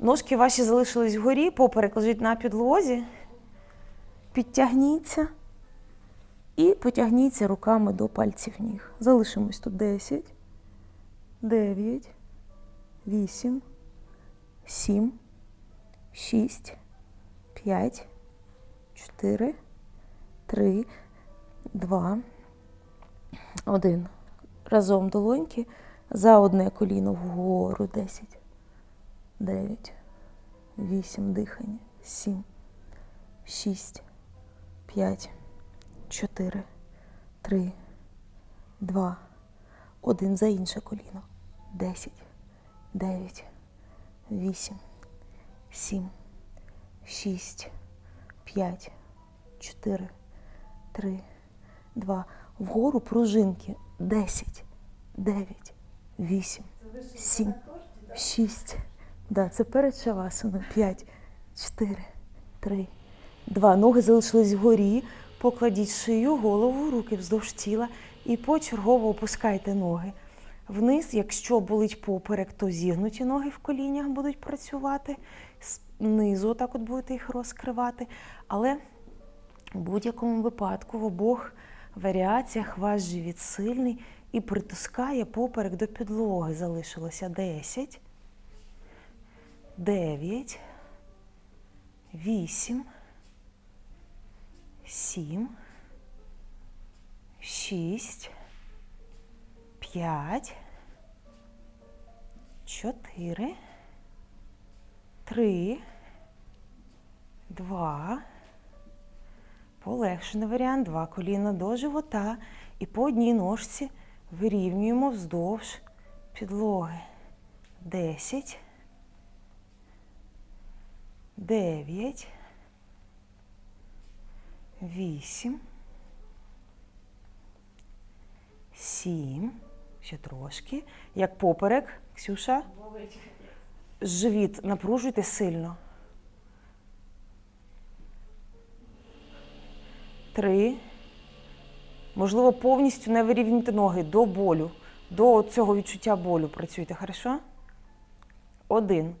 Ножки ваші залишились вгорі, поперек лежить на підлозі. Підтягніться і потягніться руками до пальців ніг. Залишимось тут 10, 9, 8, 7, 6, 5, 4, 3, 2, 1. Разом долоньки за одне коліно вгору 10, 9, 8 дихання, 7, 6, 5, 4, 3, 2, 1 за інше коліно. 10, 9, 8, 7, 6, 5, 4, 3, 2. Вгору пружинки. 10, 9, 8, 7, 6. Да, це перед шавасаною. 5, 4, 3, 2. Ноги залишились вгорі. Покладіть шию, голову, руки вздовж тіла і почергово опускайте ноги. Вниз, якщо болить поперек, то зігнуті ноги в колінях будуть працювати. Знизу так от будете їх розкривати. Але в будь-якому випадку в обох варіаціях ваш живіт сильний і притискає поперек до підлоги. Залишилося 10, 9, 8, 7, 6, 5, 4, 3, 2, Полегшений варіант. Два коліна до живота. І по одній ножці вирівнюємо вздовж підлоги. 10, 9, 8, 7, ще трошки. Як поперек, Ксюша. Живіт напружуйте сильно. Три. Можливо, повністю не вирівнюйте ноги до болю, до цього відчуття болю працюйте, хорошо? Один.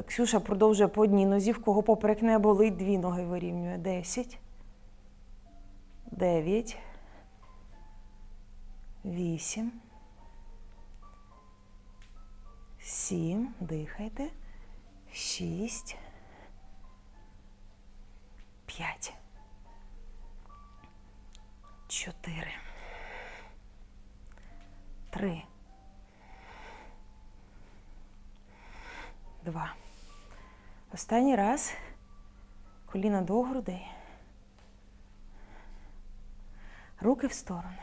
Ксюша продовжує по одній нозі, в кого поперек не болить, дві ноги вирівнює. Десять. Дев'ять. Вісім. Сім. Дихайте. Шість. П'ять. Чотири. Три. Два. Останній раз. Коліна до грудей. Руки в сторони.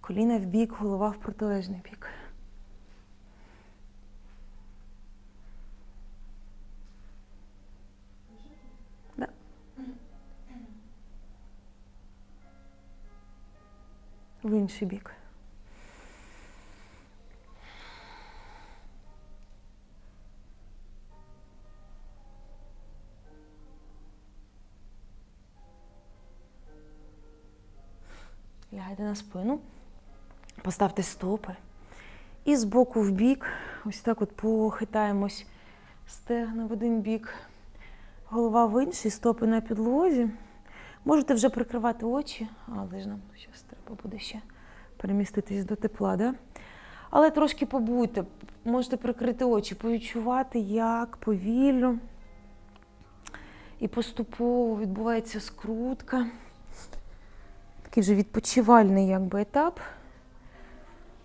Коліна в бік, голова в протилежний бік. В інший бік. Лягайте на спину, поставте стопи. І з боку в бік, ось так от похитаємось стегна в один бік, голова в інший, стопи на підлозі. Можете вже прикривати очі, але ж нам зараз треба буде ще переміститись до тепла. Да? Але трошки побудьте, можете прикрити очі, повідчувати, як повільно і поступово відбувається скрутка. Такий вже відпочивальний якби, етап.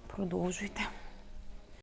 Продовжуйте.